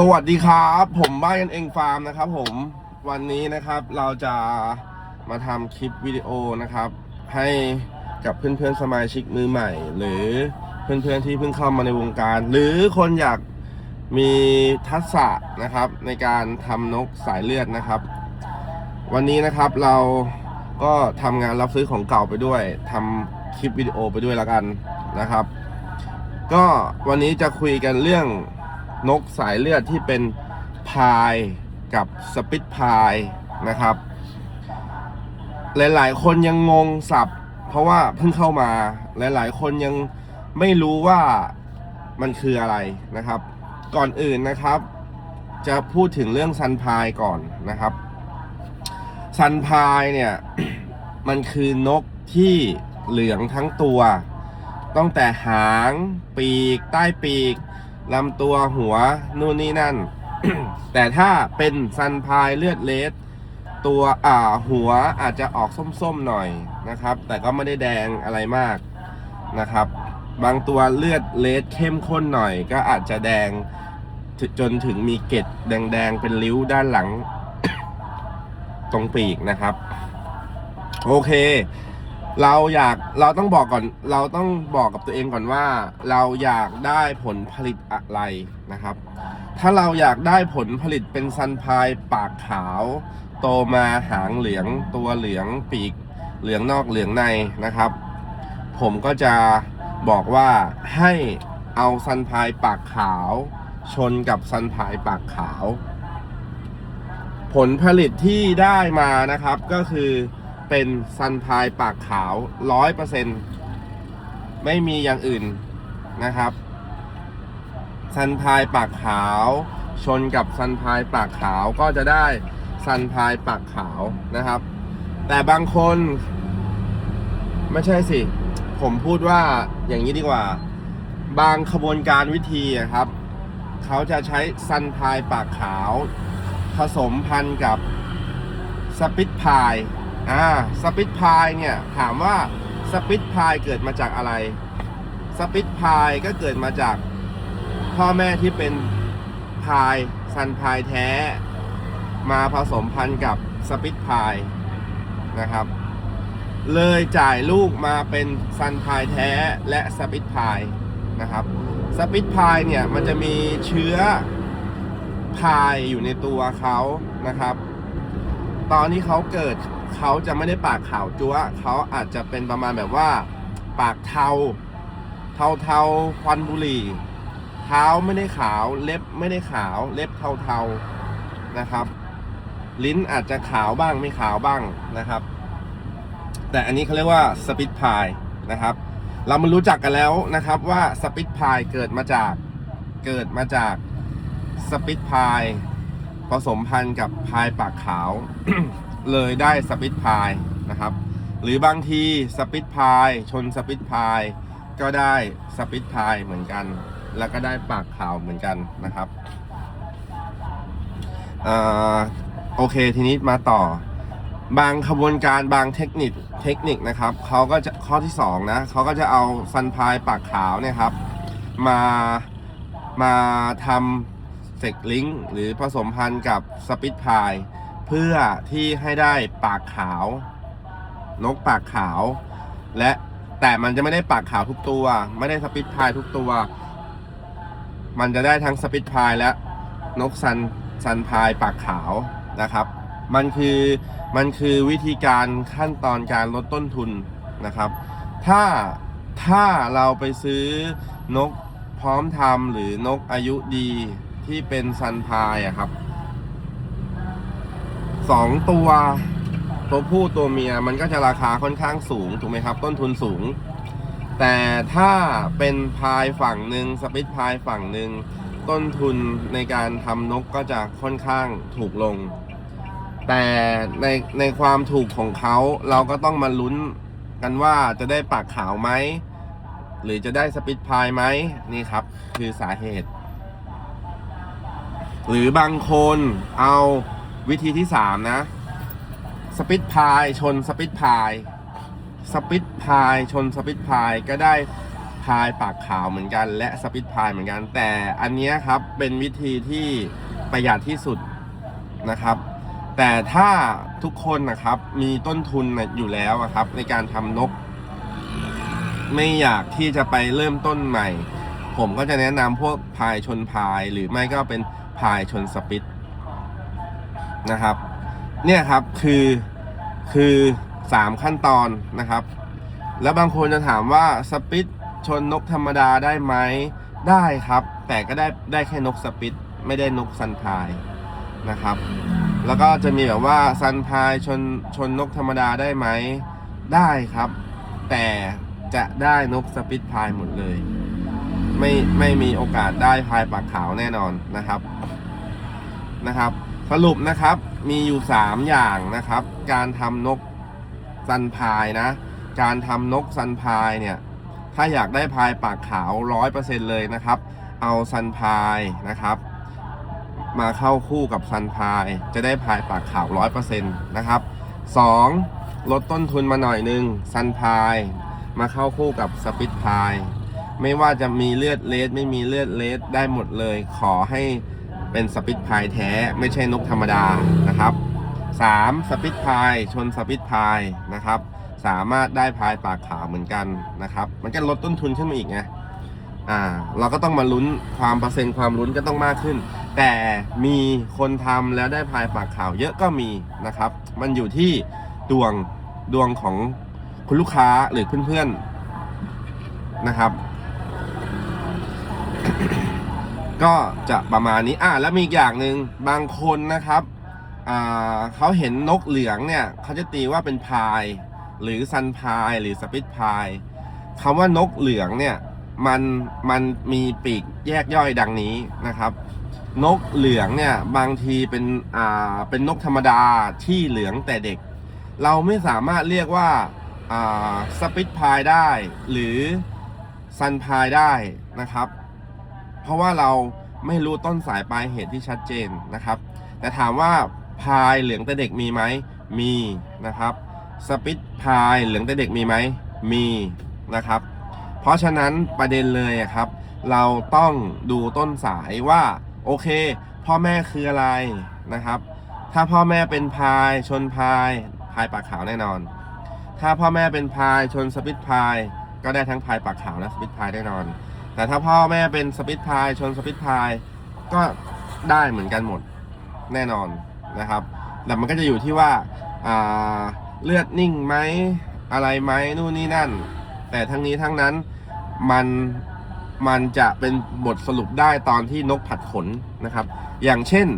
สวัสดีครับ ผมบ้านกันเองฟาร์มนะครับ ผมวันนี้นะครับเราจะมาทำคลิปวิดีโอนะครับ ให้กับเพื่อนๆสมาชิกมือใหม่ หรือเพื่อนๆที่เพิ่งเข้ามาในวงการ หรือคนอยากมีทักษะนะครับ ในการทำนกสายเลือดนะครับ วันนี้นะครับเราก็ทำงานรับซื้อของเก่าไปด้วยทำคลิปวิดีโอไปด้วยแล้วกันนะครับ ก็วันนี้จะคุยกันเรื่อง นกสายเลือดที่เป็นพายกับสปิตพายนะครับ หลายๆ คนยังงงสับเพราะว่าเพิ่งเข้ามา หลายๆ คนยังไม่รู้ว่ามันคืออะไรนะครับ ก่อนอื่นนะครับ จะพูดถึงเรื่องซันพายก่อนนะครับซันพายเนี่ย มันคือนกที่เหลืองทั้งตัว ตั้งแต่หางปีกใต้ปีก ลำตัวหัวนู่นนี่นั่น แต่ถ้าเป็นซันพายเลือดเลสตัวอ่าหัวอาจจะออกส้มๆหน่อยนะครับ แต่ก็ไม่ได้แดงอะไรมากนะครับ บางตัวเลือดเลสเข้มข้นหน่อย ก็อาจจะแดงจนถึงมีเกล็ดแดงๆเป็นริ้วด้านหลัง ตรงปีกนะครับ โอเค เราอยากเราต้องบอกก่อน เราต้องบอกกับตัวเองก่อนว่า เราอยากได้ผลผลิตอะไรนะครับ ถ้าเราอยากได้ผลผลิตเป็นซันพายปากขาว โตมาหางเหลือง ตัวเหลืองปีก เหลืองนอกเหลืองในนะครับ ผมก็จะบอกว่าให้เอาซันพายปากขาว ชนกับซันพายปากขาว ผลผลิตที่ได้มานะครับก็คือ เป็นซันพายปากขาวร้อยเปอร์เซ็นไม่มีอย่างอื่นนะครับ ซันพายปากขาว ชนกับซันพายปากขาวก็จะได้ซันพายปากขาวนะครับ แต่บางคน ไม่ใช่สิ ผมพูดว่าอย่างนี้ดีกว่า บางขบวนการวิธีอะครับ เขาจะใช้ซันพายปากขาว ผสมพันกับสปิตพาย อ่าสปิตพายเนี่ย ถามว่าสปิตพายเกิดมาจากอะไร สปิตพายก็เกิดมาจากพ่อแม่ที่เป็นพายซันพายแท้ มาผสมพันธุ์กับสปิตพายนะครับ เลยจ่ายลูกมาเป็นซันพายแท้และสปิตพายนะครับสปิตพายเนี่ยมันจะมีเชื้อพายอยู่ในตัวเขานะครับ ตอนที่เขาเกิด เขาจะไม่ได้ปากขาวจัวเขาอาจจะเป็นประมาณแบบว่า ปากเทา เทาเทาควันบุหรี่เท้าไม่ได้ขาว เล็บไม่ได้ขาว เล็บเทาเทานะครับ ลิ้นอาจจะขาวบ้างไม่ขาวบ้างนะครับ แต่อันนี้เขาเรียกว่าสปิตพายนะครับ เรามารู้จักกันแล้วนะครับว่าสปิตพายเกิดมาจากเกิดมาจากสปิตพายผสมพันธุ์กับพายปากขาว เลยได้สปิตพายนะครับ หรือบางทีสปิตพายชนสปิตพายก็ได้สปิตพายเหมือนกัน แล้วก็ได้ปากขาวเหมือนกันนะครับอโอเคทีนี้มาต่อ บางขบวนการบางเทคนิคเทคนิคนะครับเขาก็จะข้อที่สองนะเขาก็จะเอาซันพายปากขาวเนี่ยครับ มามาทำเซกลิงหรือผสมพันธุ์กับสปิตพาย เพื่อที่ให้ได้ปากขาวนกปากขาว และแต่มันจะไม่ได้ปากขาวทุกตัว ไม่ได้สปิตพายทุกตัว มันจะได้ทั้งสปิตพายและนกซันซันพายปากขาวนะครับ มันคือมันคือวิธีการขั้นตอนการลดต้นทุนนะครับ ถ้าถ้าเราไปซื้อนกพร้อมทำหรือนกอายุดีที่เป็นซันพายอะครับ สองตัวตัวผู้ตัวเมียมันก็จะราคาค่อนข้างสูงถูกไหมครับ ต้นทุนสูง แต่ถ้าเป็นพายฝั่งหนึ่งสปิตพายฝั่งหนึ่งต้นทุนในการทำนกก็จะค่อนข้างถูกลง แต่ในในความถูกของเขาเราก็ต้องมาลุ้นกันว่าจะได้ปากขาวไหมหรือจะได้สปิตพายไหมนี่ครับ คือสาเหตุ หรือบางคนเอา วิธีที่สามนะ สปิตพายชนสปิตพายสปิตพายชนสปิตพายก็ได้พายปากขาวเหมือนกัน และสปิตพายเหมือนกัน แต่อันนี้ครับเป็นวิธีที่ประหยัดที่สุดนะครับ แต่ถ้าทุกคนนะครับมีต้นทุนอยู่แล้วครับ ในการทำนก ไม่อยากที่จะไปเริ่มต้นใหม่ ผมก็จะแนะนำพวกพายชนพายหรือไม่ก็เป็นพายชนสปิต นะครับ เนี่ยครับคือคือสามขั้นตอนนะครับ แล้วบางคนจะถามว่าสปิตชนนกธรรมดาได้ไหมได้ครับ แต่ก็ได้ได้แค่นกสปิตไม่ได้นกซันพายนะครับ แล้วก็จะมีแบบว่าซันพายชนชนนกธรรมดาได้ไหมได้ครับ แต่จะได้นกสปิตพายหมดเลยไม่ไม่มีโอกาสได้พายปากขาวแน่นอนนะครับนะครับ สรุปนะครับมีอยู่ 3 อย่างนะครับ การทำนกซันพายนะ การทำนกซันพายเนี่ย ถ้าอยากได้พายปากขาวร้อยเปอร์เซ็นเลยนะครับ เอาซันพายนะครับ มาเข้าคู่กับซันพาย จะได้พายปากขาวร้อยเปอร์เซ็นต์นะครับสองลดต้นทุนมาหน่อยหนึงซันพายมาเข้าคู่กับสปิตพาย ไม่ว่าจะมีเลือดเลสไม่มีเลือดเลสได้หมดเลย ขอให้ เป็นสปิตพายแท้ไม่ใช่นกธรรมดานะครับ 3. สปิตพายชนสปิตพายนะครับ สามารถได้พายปากขาวเหมือนกันนะครับ มันก็ลดต้นทุนขึ้นมาอีกไงอ่าเราก็ต้องมาลุ้นความเปอร์เซ็นต์ความลุ้นก็ต้องมากขึ้น แต่มีคนทำแล้วได้พายปากขาวเยอะก็มีนะครับ มันอยู่ที่ดวงดวงของคุณลูกค้าหรือเพื่อนๆนะครับ ก็จะประมาณนี้อะแล้วมีอีกอย่างหนึ่งบางคนนะครับอ่าเขาเห็นนกเหลืองเนี่ยเขาจะตีว่าเป็นพาย หรือซันพายหรือสปิตพายคำว่านกเหลืองเนี่ยมันมันมีปีกแยกย่อยดังนี้นะครับ นกเหลืองเนี่ยบางทีเป็นอ่าเป็นนกธรรมดาที่เหลืองแต่เด็ก เราไม่สามารถเรียกว่าอ่าสปิตพายได้ หรือซันพายได้นะครับ เพราะว่าเราไม่รู้ต้นสายปลายเหตุที่ชัดเจนนะครับ แต่ถามว่าพายเหลืองแต่เด็กมีไหมมีนะครับสปิตพายเหลืองแต่เด็กมีไหมมีนะครับ เพราะฉะนั้นประเด็นเลยครับ เราต้องดูต้นสายว่าโอเค พ่อแม่คืออะไรนะครับ ถ้าพ่อแม่เป็นพายชนพายพายปากขาวแน่นอน ถ้าพ่อแม่เป็นพายชนสปิตพายก็ได้ทั้งพายปากขาวและสปิตพายแน่นอน แต่ถ้าพ่อแม่เป็นสปิตพายชนสปิตพายก็ได้เหมือนกันหมดแน่นอนนะครับ แต่มันก็จะอยู่ที่ว่าอ่าเลือดนิ่งไหมอะไรไหมนู่นนี่นั่น แต่ทั้งนี้ทั้งนั้นมันมันจะเป็นบทสรุปได้ตอนที่นกผัดขนนะครับ อย่างเช่น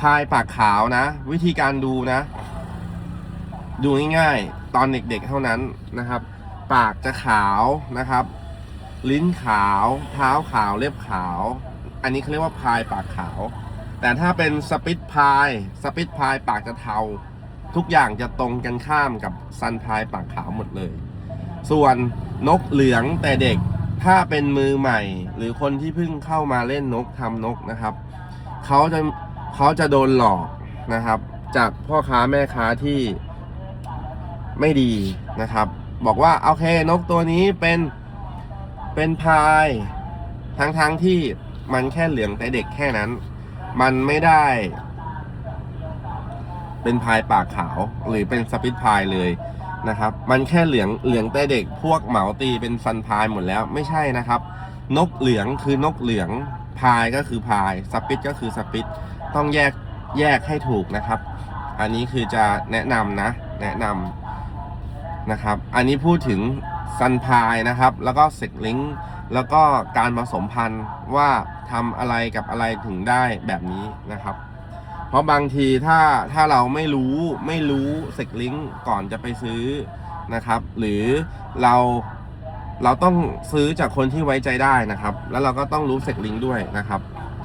พายปากขาวนะ วิธีการดูนะ ดูง่ายๆ ตอนเด็กๆเท่านั้นนะครับ ปากจะขาวนะครับ ลิ้นขาว เท้าขาวเล็บขาว อันนี้เขาเรียกว่าพายปากขาว แต่ถ้าเป็นสปิตพายสปิตพายปากจะเทา ทุกอย่างจะตรงกันข้ามกับซันพายปากขาวหมดเลย ส่วนนกเหลืองแต่เด็กถ้าเป็นมือใหม่ หรือคนที่เพิ่งเข้ามาเล่นนกทำนกนะครับเขาจะเขาจะโดนหลอกนะครับ จากพ่อค้าแม่ค้าที่ไม่ดีนะครับ บอกว่าโอเคนกตัวนี้เป็น เป็นพายทั้งๆที่มันแค่เหลืองแต่เด็กแค่นั้น มันไม่ได้ เป็นพายปากขาวหรือเป็นสปิตพายเลยนะครับ มันแค่เหลืองเหลืองแต่เด็กพวกเหมาตีเป็นซันพายหมดแล้วไม่ใช่นะครับ นกเหลืองคือนกเหลืองพายก็คือพายสปิตก็คือสปิตต้องแยกแยกให้ถูกนะครับ อันนี้คือจะแนะนำนะ แนะนำนะครับ อันนี้พูดถึง ซันพายนะครับ แล้วก็เซ็กลิงแล้วก็การผสมพันธุ์ว่าทำอะไรกับอะไรถึงได้แบบนี้นะครับ เพราะบางทีถ้าถ้าเราไม่รู้ไม่รู้เซ็กลิงก่อนจะไปซื้อนะครับ หรือเราเราต้องซื้อจากคนที่ไว้ใจได้นะครับ แล้วเราก็ต้องรู้เซ็กลิงด้วยนะครับ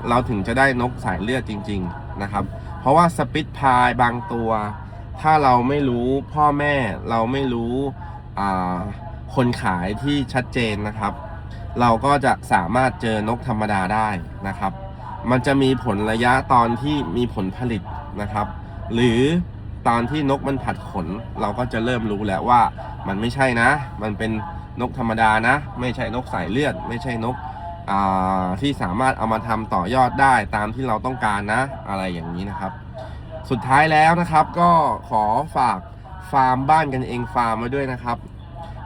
เราถึงจะได้นกสายเลือดจริง ๆนะครับ เพราะว่าสปิตพายบางตัว ถ้าเราไม่รู้พ่อแม่เราไม่รู้อ่า คนขายที่ชัดเจนนะครับ เราก็จะสามารถเจอนกธรรมดาได้นะครับ มันจะมีผลระยะตอนที่มีผลผลิตนะครับ หรือตอนที่นกมันผัดขน เราก็จะเริ่มรู้แล้วว่ามันไม่ใช่นะ มันเป็นนกธรรมดานะ ไม่ใช่นกสายเลือด ไม่ใช่นกที่สามารถเอามาทำต่อยอดได้ตามที่เราต้องการนะ อะไรอย่างนี้นะครับ สุดท้ายแล้วนะครับก็ขอฝากฟาร์มบ้านกันเองฟาร์มไว้ด้วยนะครับ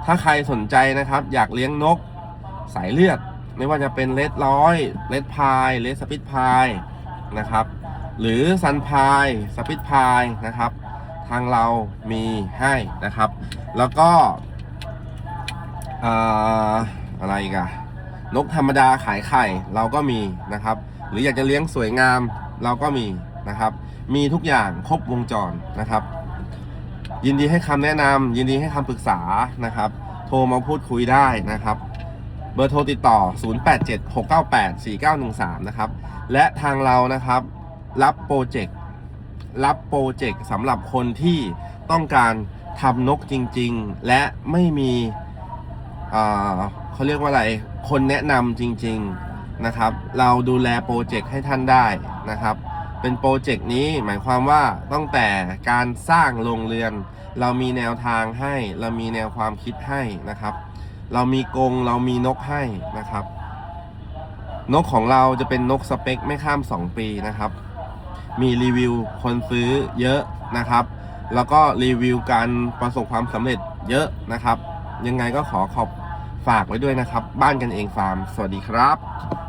ถ้าใครสนใจนะครับ อยากเลี้ยงนกสายเลือด ไม่ว่าจะเป็นเลดร้อยเลดพายเลดสปิดพายนะครับ หรือซันพายสปิดพายนะครับ ทางเรามีให้นะครับ แล้วก็อ่อะไรกอะนกธรรมดาขายไข่เราก็มีนะครับ หรืออยากจะเลี้ยงสวยงามเราก็มีนะครับ มีทุกอย่างครบวงจรนะครับ ยินดีให้คำแนะนำยินดีให้คำปรึกษานะครับ โทรมาพูดคุยได้นะครับ เบอร์โทรติดต่อ 0876984913 นะครับ และทางเรานะครับ รับโปรเจกต์รับโปรเจกต์สำหรับคนที่ต้องการทำนกจริง ๆ และไม่มีเขาเรียกว่าอะไร คนแนะนำจริง ๆ นะครับ เราดูแลโปรเจกต์ให้ท่านได้นะครับ เป็นโปรเจกต์นี้หมายความว่าตั้งแต่การสร้างโรงเรือน เรามีแนวทางให้ เรามีแนวความคิดให้นะครับ เรามีกรงเรามีนกให้นะครับ นกของเราจะเป็นนกสเปคไม่ข้าม 2 ปีนะครับ มีรีวิวคนซื้อเยอะนะครับ แล้วก็รีวิวการประสบความสำเร็จเยอะนะครับ ยังไงก็ขอขอบฝากไว้ด้วยนะครับ บ้านกันเองฟาร์ม สวัสดีครับ